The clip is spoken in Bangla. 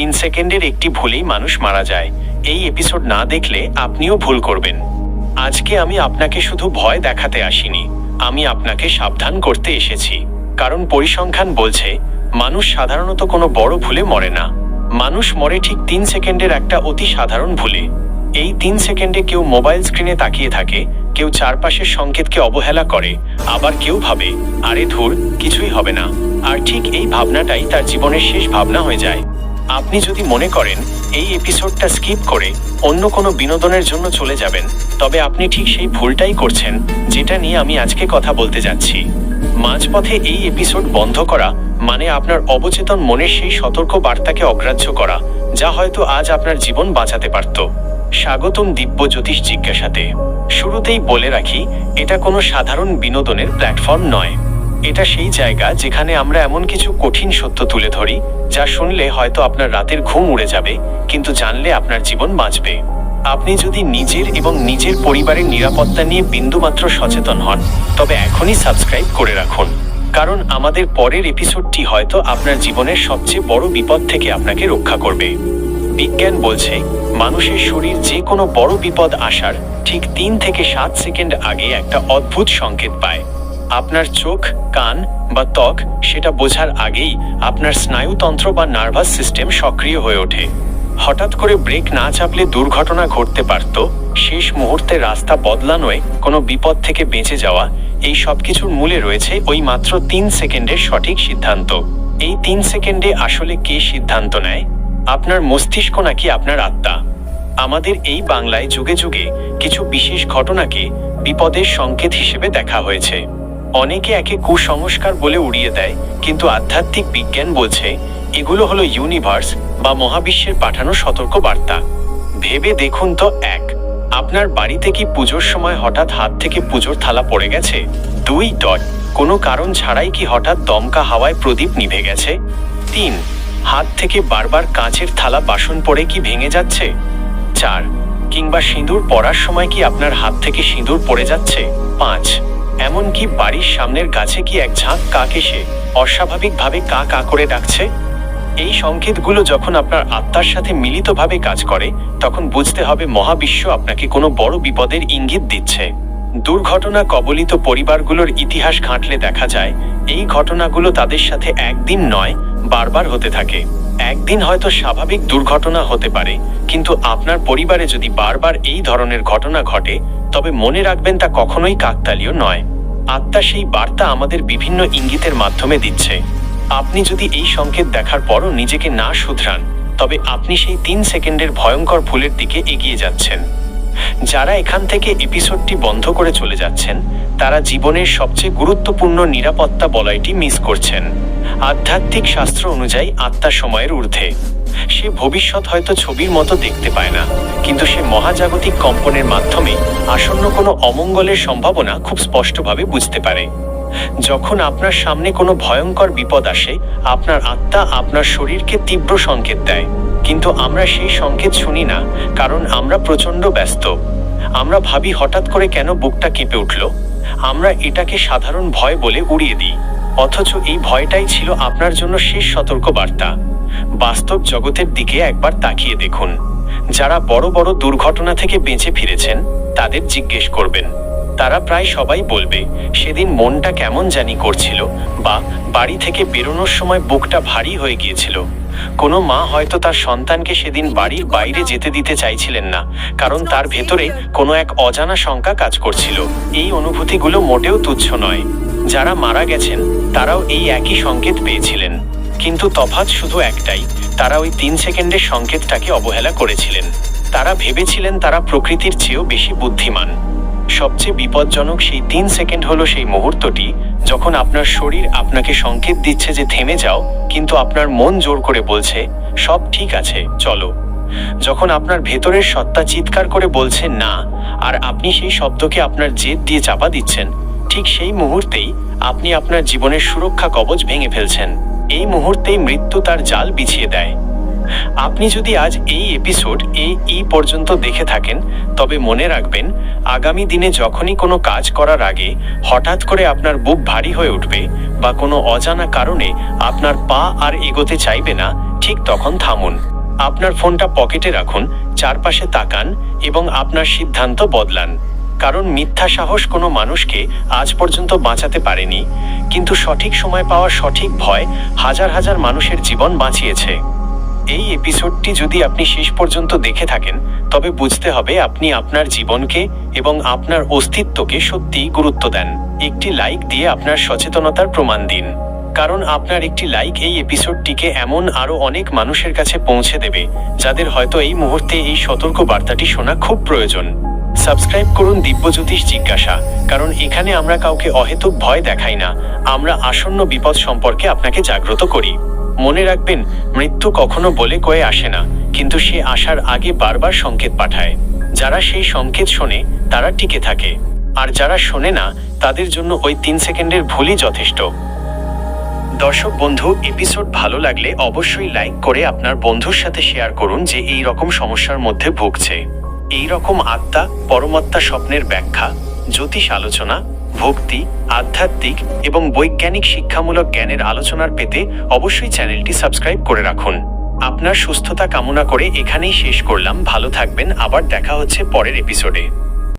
তিন সেকেন্ডের একটি ভুলেই মানুষ মারা যায়। এই এপিসোড না দেখলে আপনিও ভুল করবেন। আজকে আমি আপনাকে শুধু ভয় দেখাতে আসিনি, আমি আপনাকে সাবধান করতে এসেছি। কারণ পরিসংখ্যান বলছে, মানুষ সাধারণত কোনো বড় ভুলে মরে না। মানুষ মরে ঠিক তিন সেকেন্ডের একটা অতি সাধারণ ভুলে। এই তিন সেকেন্ডে কেউ মোবাইল স্ক্রিনে তাকিয়ে থাকে, কেউ চারপাশের সংকেতকে অবহেলা করে, আবার কেউ ভাবে, আরে ধুর, কিছুই হবে না। আর ঠিক এই ভাবনাটাই তার জীবনের শেষ ভাবনা হয়ে যায়। আপনি যদি মনে করেন এই এপিসোডটা স্কিপ করে অন্য কোনো বিনোদনের জন্য চলে যাবেন, তবে আপনি ঠিক সেই ভুলটাই করছেন যেটা নিয়ে আমি আজকে কথা বলতে যাচ্ছি। মাঝপথে এই এপিসোড বন্ধ করা মানে আপনার অবচেতন মনের সেই সতর্ক বার্তাকে অগ্রাহ্য করা, যা হয়তো আজ আপনার জীবন বাঁচাতে পারত। স্বাগতম দিব্য জ্যোতিষ জিজ্ঞাসাতে। শুরুতেই বলে রাখি, এটা কোনো সাধারণ বিনোদনের প্ল্যাটফর্ম নয়। এটা সেই জায়গা যেখানে আমরা এমন কিছু কঠিন সত্য তুলে ধরি, যা শুনলে হয়তো আপনার রাতের ঘুম উড়ে যাবে, কিন্তু জানলে আপনার জীবন বাঁচবে। আপনি যদি নিজের এবং নিজের পরিবারের নিরাপত্তা নিয়ে বিন্দুমাত্র সচেতন হন, তবে এখনই সাবস্ক্রাইব করে রাখুন। কারণ আমাদের পরের এপিসোডটি হয়তো আপনার জীবনের সবচেয়ে বড় বিপদ থেকে আপনাকে রক্ষা করবে। বিজ্ঞান বলছে, মানুষের শরীর যে কোনো বড় বিপদ আসার ঠিক তিন থেকে সাত সেকেন্ড আগে একটা অদ্ভুত সংকেত পায়। আপনার চোখ, কান বা ত্বক সেটা বোঝার আগেই আপনার স্নায়ুতন্ত্র বা নার্ভাস সিস্টেম সক্রিয় হয়ে ওঠে। হঠাৎ করে ব্রেক না চাপলে দুর্ঘটনা ঘটতে পারত, শেষ মুহূর্তে রাস্তা বদলানোয় কোনো বিপদ থেকে বেঁচে যাওয়া, এই সব কিছুর মূলে রয়েছে ওই মাত্র তিন সেকেন্ডের সঠিক সিদ্ধান্ত। এই তিন সেকেন্ডে আসলে কে সিদ্ধান্ত নেয়? আপনার মস্তিষ্ক নাকি আপনার আত্মা? আমাদের এই বাংলায় যুগে যুগে কিছু বিশেষ ঘটনাকে বিপদের সংকেত হিসেবে দেখা হয়েছে। অনেকে একে কুসংস্কার বলে উড়িয়ে দেয়, কিন্তু আধ্যাত্মিক বিজ্ঞান বলছে এগুলো হলো ইউনিভার্স বা মহাবিশ্বের পাঠানো সতর্ক বার্তা। ভেবে দেখুন তো এক, আপনার বাড়িতে কি পুজোর সময় হঠাৎ হাত থেকে পুজোর থালা পড়ে গেছে? দুই ডট কোনো কারণ ছাড়াই কি হঠাৎ দমকা হাওয়ায় প্রদীপ নিভে গেছে? তিন, হাত থেকে বারবার কাঁচের থালা বাসন পড়ে কি ভেঙে যাচ্ছে? চার, কিংবা সিঁদুর পরার সময় কি আপনার হাত থেকে সিঁদুর পড়ে যাচ্ছে? পাঁচ এমনকি বাড়ির সামনের গাছে কি এক ঝাঁক কাক এসে অস্বাভাবিকভাবে কা কা করে ডাকছে? এই সংকেতগুলো যখন আপনার আত্মার সাথে মিলিতভাবে কাজ করে, তখন বুঝতে হবে মহাবিশ্ব আপনাকে কোনো বড় বিপদের ইঙ্গিত দিচ্ছে। দুর্ঘটনা কবলিত পরিবারগুলোর ইতিহাস ঘাঁটলে দেখা যায়, এই ঘটনাগুলো তাদের সাথে একদিন নয়, বারবার হতে থাকে। একদিন হয়তো স্বাভাবিক দুর্ঘটনা হতে পারে, কিন্তু আপনার পরিবারে যদি বারবার এই ধরনের ঘটনা ঘটে, তবে মনে রাখবেন তা কখনোই কাকতালীয় নয়। আত্মা সেই বার্তা আমাদের বিভিন্ন ইঙ্গিতের মাধ্যমে দিচ্ছে। আপনি যদি এই সংকেত দেখার পরও নিজেকে না শুধরান, তবে আপনি সেই তিন সেকেন্ডের ভয়ঙ্কর ভুলের দিকে এগিয়ে যাচ্ছেন। যারা এখান থেকে এপিসোডটি বন্ধ করে চলে যাচ্ছেন, তারা জীবনের সবচেয়ে গুরুত্বপূর্ণ নিরাপত্তা বলয়টি মিস করছেন। আধ্যাত্মিক শাস্ত্র অনুযায়ী আত্মা সময়ের ঊর্ধ্বে। সে ভবিষ্যৎ হয়তো ছবির মতো দেখতে পায় না, কিন্তু সে মহাজাগতিক কম্পনের মাধ্যমে আসন্ন কোনো অমঙ্গলের সম্ভাবনা খুব স্পষ্টভাবে বুঝতে পারে। যখন আপনার সামনে কোনো ভয়ঙ্কর বিপদ আসে, আপনার আত্মা আপনার শরীরকে তীব্র সংকেত দেয়। কিন্তু আমরা সেই সংকেত শুনি না, কারণ আমরা প্রচণ্ড ব্যস্ত। আমরা ভাবি হঠাৎ করে কেন বুকটা কেঁপে উঠল? আমরা এটাকে সাধারণ ভয় বলে উড়িয়ে দিই। অথচ এই ভয়টাই ছিল আপনার জন্য শেষ সতর্ক বার্তা বাস্তব জগতের দিকে একবার তাকিয়ে দেখুন। যারা বড় বড় দুর্ঘটনা থেকে বেঁচে ফিরেছেন, তাদের জিজ্ঞেস করবেন। তারা প্রায় সবাই বলবে, সেদিন মনটা কেমন জানি করছিল বা বাড়ি থেকে বেরোনোর সময় বুকটা ভারী হয়ে গিয়েছিল। কোনো মা হয়তো তার সন্তানকে সেদিন বাড়ির বাইরে যেতে দিতে চাইছিলেন না, কারণ তার ভেতরে কোনো এক অজানা শঙ্কা কাজ করছিল। এই অনুভূতিগুলো মোটেও তুচ্ছ নয়। যারা মারা গেছেন তারাও এই একই সংকেত পেয়েছিলেন। কিন্তু তফাৎ শুধু একটাই, তারা ওই তিন সেকেন্ডের সংকেতটাকে অবহেলা করেছিলেন। তারা ভেবেছিলেন তারা প্রকৃতির চেয়েও বেশি বুদ্ধিমান। সবচেয়ে বিপজ্জনক সেই তিন সেকেন্ড হলো সেই মুহূর্তটি, যখন আপনার শরীর আপনাকে সংকেত দিচ্ছে যে থেমে যাও, কিন্তু আপনার মন জোর করে বলছে, সব ঠিক আছে, চলো। যখন আপনার ভেতরের সত্তা চিৎকার করে বলছে না, আর আপনি সেই শব্দকে আপনার জেদ দিয়ে চাপা দিচ্ছেন ঠিক সেই মুহূর্তেই আপনি আপনার জীবনের সুরক্ষা কবচ ভেঙে ফেলছেন। এই মুহূর্তেই মৃত্যু তার জাল বিছিয়ে দেয়। আপনি যদি আজ এই এপিসোড এই ই পর্যন্ত দেখে থাকেন, তবে মনে রাখবেন, আগামী দিনে যখনই কোনো কাজ করার আগে হঠাৎ করে আপনার বুক ভারী হয়ে উঠবে বা কোনো অজানা কারণে আপনার পা আর এগোতে চাইবে না, ঠিক তখন থামুন। আপনার ফোনটা পকেটে রাখুন, চারপাশে তাকান এবং আপনার সিদ্ধান্ত বদলান। কারণ মিথ্যা সাহস কোনো মানুষকে আজ পর্যন্ত বাঁচাতে পারেনি। কিন্তু সঠিক সময় পাওয়া সঠিক ভয় হাজার হাজার মানুষের জীবন বাঁচিয়েছে। এই এপিসোডটি যদি আপনি শেষ পর্যন্ত দেখে থাকেন, তবে বুঝতে হবে আপনি আপনার জীবনকে এবং আপনার অস্তিত্বকে সত্যিই গুরুত্ব দেন। একটি লাইক দিয়ে আপনার সচেতনতার প্রমাণ দিন। কারণ আপনার একটি লাইক এই এপিসোডটিকে এমন আরও অনেক মানুষের কাছে পৌঁছে দেবে, যাদের হয়তো এই মুহূর্তে এই সতর্ক বার্তাটি শোনা খুব প্রয়োজন। সাবস্ক্রাইব করুন দিব্যজ্যোতিষ জিজ্ঞাসা, কারণ এখানে আমরা কাউকে অহেতুক ভয় দেখাই না। আমরা আসন্ন বিপদ সম্পর্কে আপনাকে জাগ্রত করি। মনে রাখবেন, মৃত্যু কখনো বলে কয়ে আসে না, কিন্তু সে আসার আগে বারবার সংকেত পাঠায়। যারা সেই সংকেত শোনে, তারা টিকে থাকে। আর যারা শোনে না, তাদের জন্য ওই তিন সেকেন্ডের ভুলই যথেষ্ট। দর্শক বন্ধু এপিসোড ভালো লাগলে অবশ্যই লাইক করে আপনার বন্ধুর সাথে শেয়ার করুন যে এই রকম সমস্যার মধ্যে ভুগছে। এই রকম আত্মা পরমাত্মা স্বপ্নের ব্যাখ্যা, জ্যোতিষ আলোচনা, ভক্তি, আধ্যাত্মিক এবং বৈজ্ঞানিক শিক্ষামূলক জ্ঞানের আলোচনার পেতে অবশ্যই চ্যানেলটি সাবস্ক্রাইব করে রাখুন। আপনার সুস্থতা কামনা করে এখানেই শেষ করলাম। ভালো থাকবেন। আবার দেখা হচ্ছে পরের এপিসোডে